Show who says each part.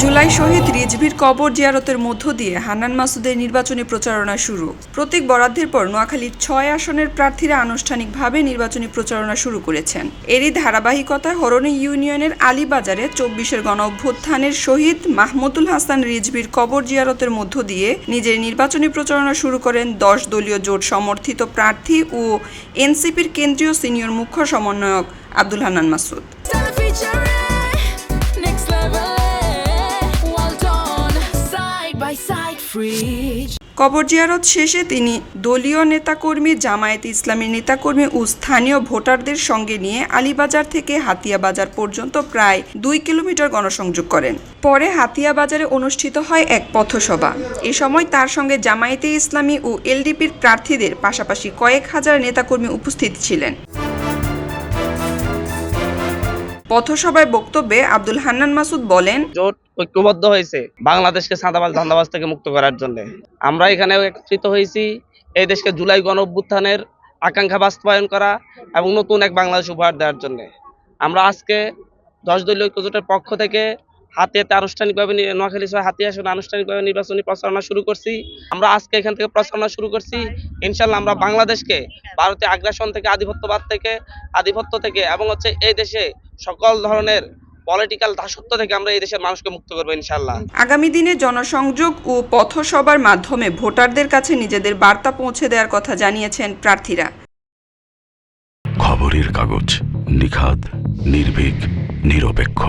Speaker 1: জুলাই শহীদ রিজভির কবর জিয়ারতের মধ্য দিয়ে হান্নান মাসুদের নির্বাচনী প্রচারণা শুরু। প্রতীক বরাদ্দের পর নোয়াখালীর ছয় আসনের প্রার্থীরা আনুষ্ঠানিকভাবে নির্বাচনী প্রচারণা শুরু করেছেন। এরই ধারাবাহিকতায় হরণী ইউনিয়নের আলীবাজারে চব্বিশের গণ অভ্যুত্থানের শহীদ মাহমুদুল হাসান রিজভির কবর জিয়ারতের মধ্য দিয়ে নিজের নির্বাচনী প্রচারণা শুরু করেন দশ দলীয় জোট সমর্থিত প্রার্থী ও এনসিপির কেন্দ্রীয় সিনিয়র মুখ্য সমন্বয়ক আব্দুল হান্নান মাসুদ। কবর জিয়ারত শেষে তিনি দলীয় নেতাকর্মী, জামায়াতে ইসলামী নেতাকর্মী ও স্থানীয় ভোটারদের সঙ্গে নিয়ে আলীবাজার থেকে হাতিয়া বাজার পর্যন্ত প্রায় দুই কিলোমিটার গণসংযোগ করেন। পরে হাতিয়া বাজারে অনুষ্ঠিত হয় এক পথসভা। এ সময় তার সঙ্গে জামায়াতে ইসলামী ও এলডিপির প্রার্থীদের পাশাপাশি কয়েক হাজার নেতাকর্মী উপস্থিত ছিলেন। পথসভায় বক্তব্যে আব্দুল হান্নান মাসুদ বলেন,
Speaker 2: জোট ঐক্যবদ্ধ হয়েছে বাংলাদেশকে সাদাবাজ, ধান্দাবাজ থেকে মুক্ত করার জন্য। আমরা এখানে একত্রিত হয়েছি, এই দেশকে জুলাই গণ অভ্যুত্থানের আকাঙ্ক্ষা বাস্তবায়ন করা এবং নতুন এক বাংলাদেশ উপহার দেওয়ার জন্য। আমরা আজকে দশ দলীয় ঐক্যজোটের পক্ষ থেকে হাতিয়াতে আনুষ্ঠানিকভাবে নোয়াখালী সহ হাতিয়া আসনে আনুষ্ঠানিকভাবে নির্বাচনী প্রচারণা শুরু করছি। আমরা আজকে এখান থেকে প্রচারণা শুরু করছি। ইনশাল্লাহ আমরা বাংলাদেশকে ভারতে আগ্রাসন থেকে আধিপত্যবাদ থেকে আধিপত্য থেকে এবং হচ্ছে এই দেশে সকল ধরনের পলিটিক্যাল দাসত্ব থেকে আমরা এই দেশের মানুষকে মুক্ত করব ইনশাল্লাহ।
Speaker 1: আগামী দিনে জনসংযোগ ও পথসভার মাধ্যমে ভোটারদের কাছে নিজেদের বার্তা পৌঁছে দেওয়ার কথা জানিয়েছেন প্রার্থীরা।
Speaker 3: খবরের কাগজ নিখাদ নির্ভীক নিরপেক্ষ।